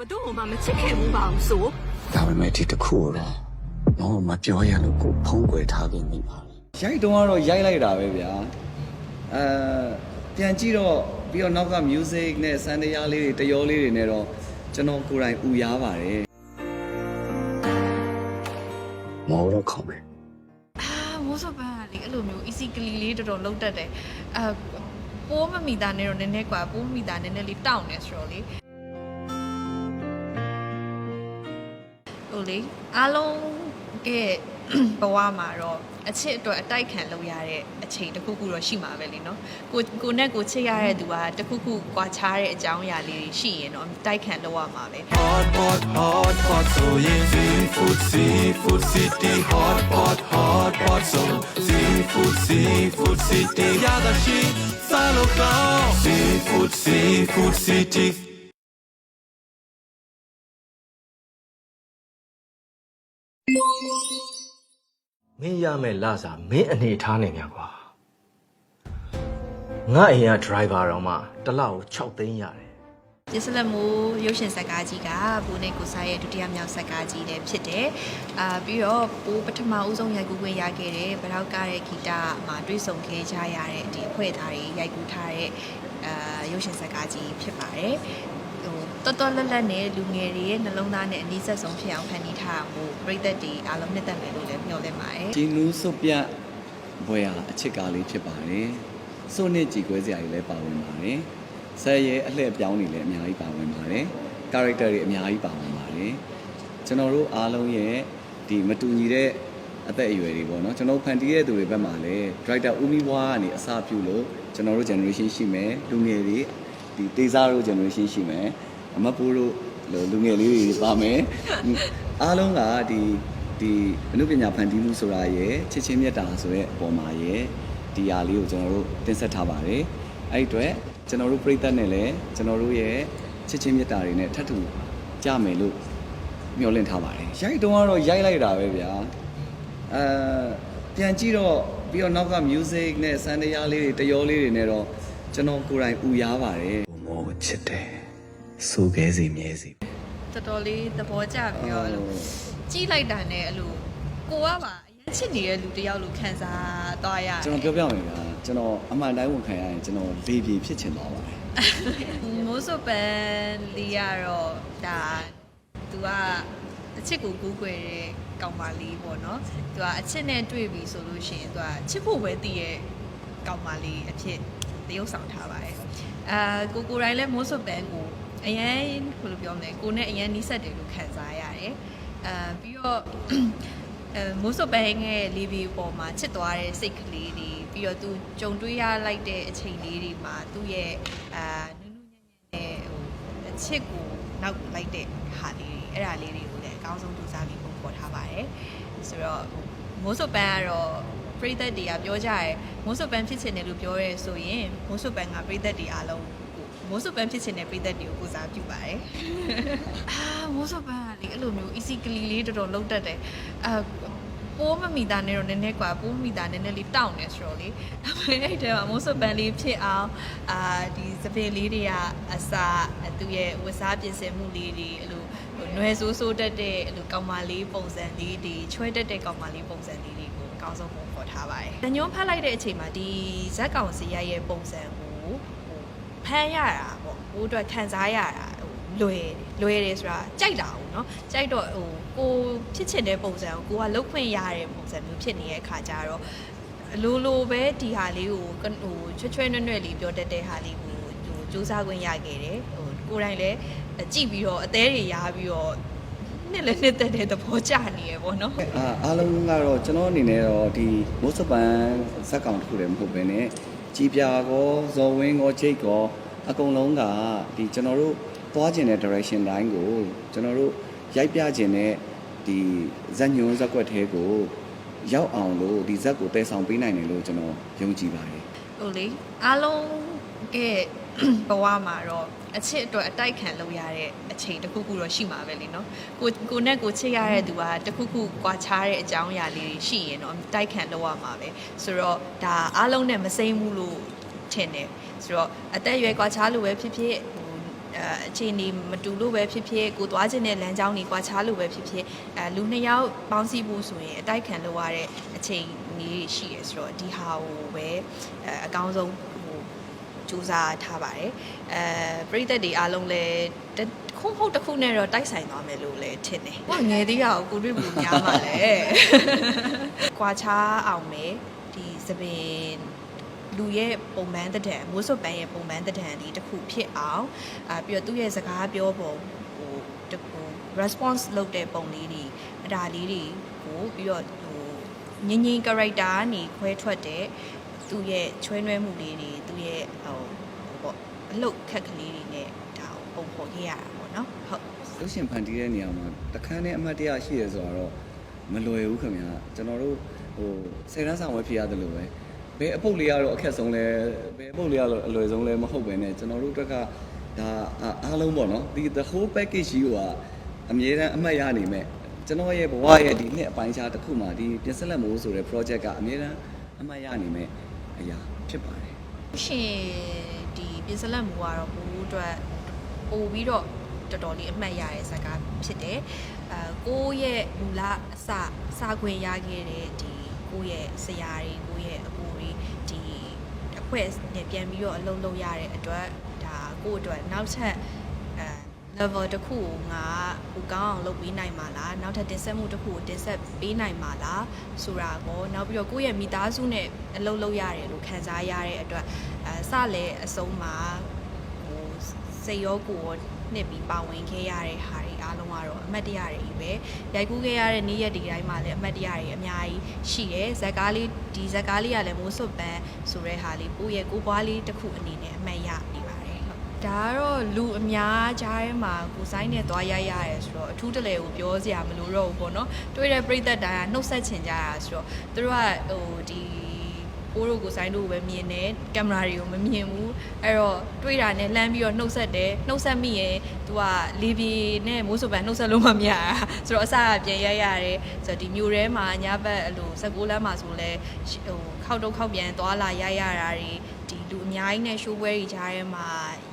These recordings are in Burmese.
ဘသူ့မှမချစ်ခင်ဘူးပါဘူးဆို ဒါပေမဲ့ဒီတစ်ခုတော့တော့မပြောရလို့ကိုဖုံးကွယ်ထားပြီးမိပါလေ ရိုက်တုံးကတော့ရိုက်လိုက်တာပဲဗျာအဲပြန်ကြည့်တော့ပြီးတော့နောက်က music နဲ့စံတရားလေးတွေတရောလေးတွေနဲ့တော့ကျွန်တော်ကိုယ်တိုင်ဥရားပါတယ် မောတော့ခေါင်းမယ် အာမိုးစောပန်းကလေအဲ့လိုမျိုး easy ကလေးလေးတော်တော်လုံးတတ်တယ်အာပိုးမမီတာနဲ့တော့နည်းနည်းกว่าပိုးမမီတာနည်းနည်းလေးတောင့်နေဆိုတော့လေ လို့လေအားလုံးရဲ့ဘဝမှာတော့အချစ်အတွက်အတိုက်ခံလုပ်ရတဲ့အချိန်တစ်ခုခုတော့ရှိမှာပဲလေနော်ကိုကိုနဲ့ကိုချစ်ရတဲ့သူကတစ်ခုခုကွာခြားတဲ့အကြောင်းအရာလေးတွေရှိရင်တော့တိုက်ခံလုပ်ရမှာပဲ Hot hot hot hot so yeah seafood seafood city hot hot hot hot so seafood seafood city ရတာရှိစားလို့ကော seafood seafood city မင်းရမယ်လစာမင်းအနေထားနေမြကွာငါအိမ်က driver တော့မှတစ်လောက်6သိန်းရတယ်ပြစ်စလက်မိုးရုပ်ရှင်ဇာတ်ကားကြီးကဘူနေကိုစားရဲ့ဒုတိယမြောက်ဇာတ်ကားကြီးလည်းဖြစ်တယ်။အာပြီးတော့ပိုးပထမဦးဆုံးရိုက်ကူးခွင့်ရခဲ့တဲ့ဗရောက်ကားတဲ့ဂီတမှာတွေ့ဆုံခဲ့ကြရတဲ့ဒီအဖွဲ့သားတွေရိုက်ကူးထားတဲ့အာရုပ်ရှင်ဇာတ်ကားကြီးဖြစ်ပါတယ်။ဟို တော်တော်လက်လက်နဲ့လူငယ်တွေရဲ့နှလုံးသားနဲ့အနည်းဆက်ဆုံးဖြစ်အောင်ဖန်တီးထားမှုပြည်သက်တွေအားလုံးနှစ်သက်မယ်လို့လည်းမျှော်လင့်ပါတယ်။ဒီနူးစွပ်ပြဘွယ်ဟာအချစ်ကားလေးဖြစ်ပါတယ်စွန့်နှစ်ကြည်ကွဲစရာတွေလည်းပါဝင်ပါတယ်ဆဲရဲအလှည့်ပြောင်းတွေလည်းအများကြီးပါဝင်ပါတယ်ကာရက်တာတွေအများကြီးပါဝင်ပါတယ်ကျွန်တော်တို့အားလုံးရဲ့ဒီမတူညီတဲ့အသက်အရွယ်တွေပေါ့နော်ကျွန်တော်ဖန်တီးတဲ့သူတွေဘက်မှာလည်း director ဦးမီဝါကနေအစားပြုလို့ကျွန်တော်တို့ generation ရှိမယ်လူငယ်တွေဒီတေးစားတို့ generation ရှိမယ် အမပိုးတို့လူငယ်လေးတွေပါမယ်အားလုံးကဒီဒီအနုပညာဖန်တီးမှုဆိုတာရယ်ချစ်ချင်းမြတ်တာဆိုတဲ့အပေါ်မှာရယ်ဒီဟာလေးကိုကျွန်တော်တို့တင်ဆက်ထားပါတယ်အဲ့ဒီအတွက်ကျွန်တော်တို့ပြိသက်နဲ့လည်းကျွန်တော်တို့ရဲ့ချစ်ချင်းမြတ်တာတွေနဲ့ထပ်တူကြမယ်လို့မျှော်လင့်ထားပါတယ်ရိုက်တုံးကတော့ရိုက်လိုက်တာပဲဗျာအဲပြန်ကြည့်တော့ပြီးတော့နောက်က music နဲ့စံတရားလေးတွေတရောလေးတွေနဲ့တော့ကျွန်တော်ကိုယ်တိုင်ဥရားပါတယ်ကိုမောကိုချစ်တယ် စူခဲစီမြဲစီတော်တော်လေးသဘောကျပြီးတော့အဲ့လိုဟုတ်ကြီးလိုက်တာနဲ့အဲ့လိုကိုကပါအရင်ချစ်နေတဲ့လူတစ်ယောက်လိုခံစားသွားရတယ်ကျွန်တော်ပြောပြမယ်ဗျာကျွန်တော်အမှန်တိုင်းဝန်ခံရရင်ကျွန်တော်လေပြေဖြစ်ချင်သွားပါတယ်မိုးစုပ်ပန်လေးရတော့ဒါသူကအချစ်ကိုကူးကွယ်တဲ့ကောင်မလေးပေါ့နော်သူကအချစ်နဲ့တွေ့ပြီဆိုလို့ရှိရင်သူကချစ်ဖို့ပဲတည်ရဲ့ကောင်မလေးအဖြစ်တရုပ်ဆောင်ထားပါတယ်အာကိုကိုတိုင်းလဲမိုးစုပ်ပန်ကို အရင်ဘယ်လိုပြောမလဲကိုနဲ့အရင်နီးစပ်တယ်လို့ခံစားရတယ်အာပြီးတော့အဲမိုးစောပန်းငယ်လေးပြီးပေါ်မှာချစ်သွားတဲ့စိတ်ကလေးတွေပြီးတော့သူကြုံတွေ့ရလိုက်တဲ့အချိန်လေးတွေမှာသူ့ရဲ့အာနုနုညံ့ညံ့နဲ့ဟိုအချစ်ကိုနောက်လိုက်တဲ့ဟာလေးတွေအဲ့ဒါလေးတွေကိုလည်းအကောင်းဆုံးတူစားပြီးပုံပေါ်ထားပါတယ်ဆိုတော့မိုးစောပန်းကတော့ပရိသတ်တွေကပြောကြရဲမိုးစောပန်းဖြစ်ချင်တယ်လို့ပြောရဲဆိုရင်မိုးစောပန်းကပရိသတ်တွေအားလုံး မိုးစောပန်းဖြစ်ချင်တဲ့ပရိသတ်တွေကိုကိုစားပြုပါတယ် အာမိုးစောပန်းကလေအဲ့လိုမျိုး easy ကလေးလေးတော်တော်လုံးတတ်တယ်အာပိုးမမီတာနဲ့တော့နည်းနည်းกว่าပိုးမမီတာနည်းနည်းလေးတောင့်နေဆိုတော့လေဒါပေမဲ့အဲ့တဲမှာမိုးစောပန်းလေးဖြစ်အောင်အာဒီစပင်လေးတွေကအစာသူ့ရဲ့ဝတ်စားပြင်ဆင်မှုလေးတွေအဲ့လိုဟိုနွယ်ဆိုးဆိုးတတ်တဲ့အဲ့လိုကောင်မလေးပုံစံလေးတွေချွဲတတ်တဲ့ကောင်မလေးပုံစံလေးတွေကိုအကောင်းဆုံးပုံဖော်ထားပါတယ်။ညွှန်းဖတ်လိုက်တဲ့အချိန်မှာဒီဇက်ကောင်စီရိုက်ရဲ့ပုံစံကိုဟို ဖမ်းရတာပေါ့ဟိုအတွက်ခံစားရတာဟိုလွယ်လွယ်တယ်ဆိုတာကြိုက်တာဘူးเนาะကြိုက်တော့ဟိုကိုဖြစ်ချင်တဲ့ပုံစံကိုကိုကလုတ်ခွင့်ရတဲ့ပုံစံမျိုးဖြစ်နေတဲ့အခါကျတော့အလိုလိုပဲဒီဟာလေးကိုကဟိုချွတ်ချွဲနွဲ့နွဲ့လေးပြောတတ်တဲ့ဟာလေးကိုဟိုစူးစမ်းခွင့်ရခဲ့တယ်ဟိုကိုယ်တိုင်လည်းကြည့်ပြီးတော့အသေးတွေရားပြီးတော့နှစ်လည်းနှစ်သက်တဲ့သဘောကျနေရပေါ့နော် အာအားလုံးကတော့ကျွန်တော်အနေနဲ့တော့ဒီမိုးစပန်ဇက်ကောင်တစ်ခုတည်းမဟုတ်ဘဲနဲ့ ကြည်ပြာကောဇော်ဝင်းကောချိတ်ကောအကုန်လုံးကဒီကျွန်တော်တို့သွားကျင်တဲ့ direction တိုင်းကိုကျွန်တော်တို့ရိုက်ပြခြင်းနဲ့ဒီဇက်ညွန်းဇက်ကွက်သေးကိုရောက်အောင်လို့ဒီဇက်ကိုတည်ဆောင်ပေးနိုင်တယ်လို့ကျွန်တော်ယုံကြည်ပါတယ်ဟိုလေအားလုံးကဲ ဘဝမှာတော့အချစ်အတွက်အတိုက်ခံလုပ်ရတဲ့အချိန်တစ်ခုခုတော့ရှိမှာပဲလေနော်ကိုကိုနဲ့ကိုချစ်ရတဲ့သူကတစ်ခုခုကွာခြားတဲ့အကြောင်းအရာလေးတွေရှိရင်တော့တိုက်ခံလုပ်ရမှာပဲဆိုတော့ဒါအားလုံးနဲ့မစိမ့်ဘူးလို့ထင်တယ်ဆိုတော့အသက်အရွယ်ကွာခြားလို့ပဲဖြစ်ဖြစ်ဟိုအဲအခြေအနေမတူလို့ပဲဖြစ်ဖြစ်ကိုသွားခြင်းတဲ့လမ်းကြောင်းတွေကွာခြားလို့ပဲဖြစ်ဖြစ်အဲလူနှစ်ယောက်ပေါင်းစည်းဖို့ဆိုရင်အတိုက်ခံလို့ရတဲ့အချိန်ကြီးရှိရဆိုတော့ဒီဟာကိုပဲအဲအကောင်းဆုံးဟို စူးစမ်းထားပါတယ်အဲပြည်သက်တွေအားလုံးလည်းတစ်ခုမဟုတ်တစ်ခုနဲ့တော့တိုက်ဆိုင်သွားမယ်လို့လည်းထင်တယ်။ဟိုငယ်သေးတာကိုကိုတွေ့ဘူးများပါလေ။ကွာခြားအောင်မယ်ဒီသပင်လူရဲ့ပုံမှန်တဲ့တံမိုးစွပ်ပန်းရဲ့ပုံမှန်တဲ့တံဒီတစ်ခုဖြစ်အောင်အာပြီးတော့သူ့ရဲ့စကားပြောပုံဟိုတခု response လုပ်တဲ့ပုံလေးတွေအတားလေးတွေကိုပြီးတော့ဟိုငင်းငင်း character ကနေခွဲထွက်တဲ့ သူ့ရဲ့ချွဲနွဲမှုလေးတွေသူ့ရဲ့ဟိုဟိုပေါ့အလုတ်ခက်ကလေးတွေနဲ့ဒါကိုပုံဖော်ခဲ့ရတာပေါ့နော်ဟုတ်ရုပ်ရှင်ဖန်တီးတဲ့နေရာမှာတခန်းနဲ့အမှတ်တရရှိရဆိုတော့မလွယ်ဘူးခင်ဗျာကျွန်တော်တို့ဟိုဆယ်တန်းဆောင်ဝဲဖြစ်ရတယ်လို့ပဲဘယ်အပုတ်လေးကတော့အခက်ဆုံးလဲဘယ်အပုတ်လေးကတော့အလွယ်ဆုံးလဲမဟုတ်ပဲねကျွန်တော်တို့အတွက်ကဒါအားလုံးပေါ့နော်ဒီ the whole package ကြီးကအမြဲတမ်းအမှတ်ရနိုင်မဲ့ကျွန်တော်ရဲ့ဘဝရဲ့ဒီနှစ်အပိုင်းခြားတစ်ခုမှာဒီပြင်ဆက်လက်မိုးဆိုတဲ့ project ကအမြဲတမ်းအမှတ်ရနိုင်မဲ့ အရာဖြစ်ပါတယ်ရှင်ဒီပြင်စလက်မူကတော့ဘူးအတွက်ပို့ပြီးတော့တော်တော်လေးအမှတ်ရတဲ့ဇာတ်ကားဖြစ်တယ်အဲကိုယ့်ရဲ့မူလအစစာခွင့်ရခဲ့တဲ့ဒီကိုယ့်ရဲ့ဆရာတွေကိုယ့်ရဲ့အကူတွေဒီအဖွဲ့နဲ့ပြန်ပြီးတော့အလုံးလုံးရတဲ့အတွက်ဒါကိုယ့်အတွက်နောက်ထပ်အဲ level တစ်ခုကိုငါဟိုကောင်းအောင်လုပ်ပေးနိုင်မှာလားနောက်ထပ်တင်ဆက်မှုတစ်ခုကိုတင်ဆက်ပေးနိုင်မှာလားဆိုတာကိုနောက်ပြီးတော့ကိုယ့်ရဲ့မိသားစုနဲ့အလုပ်လုပ်ရတယ်လို့ခံစားရတဲ့အတွက်အဲစလဲအဆုံးမှာဟိုစိတ်ရောကိုယ်ရောနှစ်ပြီးပါဝင်ခဲ့ရတဲ့ဟာတွေအားလုံးကတော့အမှတ်တရတွေကြီးပဲရိုက်ကူးခဲ့ရတဲ့နေ့ရက်ဒီတိုင်းမှာလည်းအမှတ်တရတွေအများကြီးရှိတယ်ဇက်ကားလေးဒီဇက်ကားလေးကလည်းမိုးစွပ်ပန်းဆိုတဲ့ဟာလေးကိုယ့်ရဲ့ကိုယ်ပွားလေးတစ်ခုအနေနဲ့အမှတ်ရနေပါတယ်ဟုတ် ဒါကတော့လူအများကြားထဲမှာကိုဆိုင်နဲ့သွားရိုက်ရတယ်ဆိုတော့အထူးတလဲကိုပြောစရာမလိုတော့ဘူးပေါ့နော်တွေ့တဲ့ပြိသက်တိုင်းကနှုတ်ဆက်ချင်ကြတာဆိုတော့သူတို့ကဟိုဒီပိုးတို့ကိုဆိုင်တို့ကိုပဲမြင်တယ်ကင်မရာတွေကိုမမြင်ဘူးအဲ့တော့တွေ့တာနဲ့လှမ်းပြီးတော့နှုတ်ဆက်တယ်နှုတ်ဆက်မိရင် तू ကလေပြေနဲ့မိုးစုံပန်နှုတ်ဆက်လို့မမရတာဆိုတော့အစကပြန်ရိုက်ရတယ်ဆိုတော့ဒီမျိုးထဲမှာညဘက်အဲ့လို16လမ်းမှာဆိုလဲဟိုခောက်တော့ခောက်ပြန်သွားလာရိုက်ရတာတွေ ဒီလူအများကြီးနဲ့ရှိုးပွဲတွေကြားထဲမှာ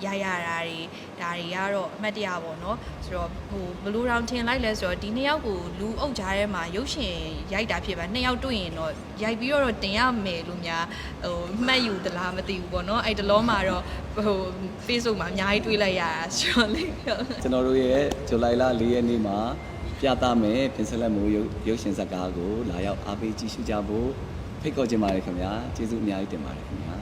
ရိုက်ရတာတွေဒါတွေကတော့အမှတ်တရပါတော့ဆိုတော့ဟိုဘလူးရောင်ထင်လိုက်လဲဆိုတော့ဒီနှစ်ယောက်ကိုလူအုပ်ကြားထဲမှာရုပ်ရှင်ရိုက်တာဖြစ်ပါနှစ်ယောက်တွေ့ရင်တော့ရိုက်ပြီးတော့တင်ရမယ်လို့များဟိုမှတ်ယူသလားမသိဘူးပေါ့နော်အဲ့တလောမှာတော့ဟို Facebook မှာအများကြီးတွေ့လိုက်ရတာဆိုတော့လေဟုတ်ကျွန်တော်တို့ရဲ့ဇူလိုင်လ၄ရက်နေ့မှာပြသမယ်ပြင်ဆက်လက်မိုးရုပ်ရုပ်ရှင်ဇာတ်ကားကိုလာရောက်အားပေးကြည့်ရှုကြဖို့ဖိတ်ခေါ်ချင်ပါတယ်ခင်ဗျာကျေးဇူးအများကြီးတင်ပါတယ်ခင်ဗျာ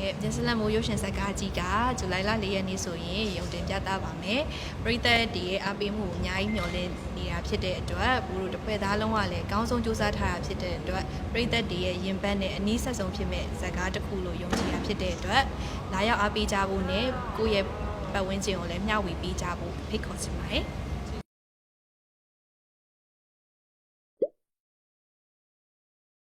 ကဲပြင်စလန်မိုးရုပ်ရှင်ဇာတ်ကားကြီးကဇူလိုင်လ၄ရက်နေ့ဆိုရင်ရုံတင်ပြသပါမယ်ပရိသတ်တွေရဲ့အားပေးမှုကိုအများကြီးမျှော်လင့်နေတာဖြစ်တဲ့အတွက်ဘူတို့တစ်ဖွဲ့သားလုံးကလည်းအကောင်းဆုံးစူးစမ်းထားတာဖြစ်တဲ့အတွက်ပရိသတ်တွေရဲ့ရင်ပတ်နဲ့အနည်းဆက်ဆုံးဖြစ်မဲ့ဇာတ်ကားတစ်ခုလို့ယုံကြည်တာဖြစ်တဲ့အတွက်လာရောက်အားပေးကြဖို့နဲ့ကိုယ့်ရဲ့ပတ်ဝန်းကျင်ကိုလည်းမျှဝေပေးကြဖို့ဖိတ်ခေါ်ချင်ပါတယ်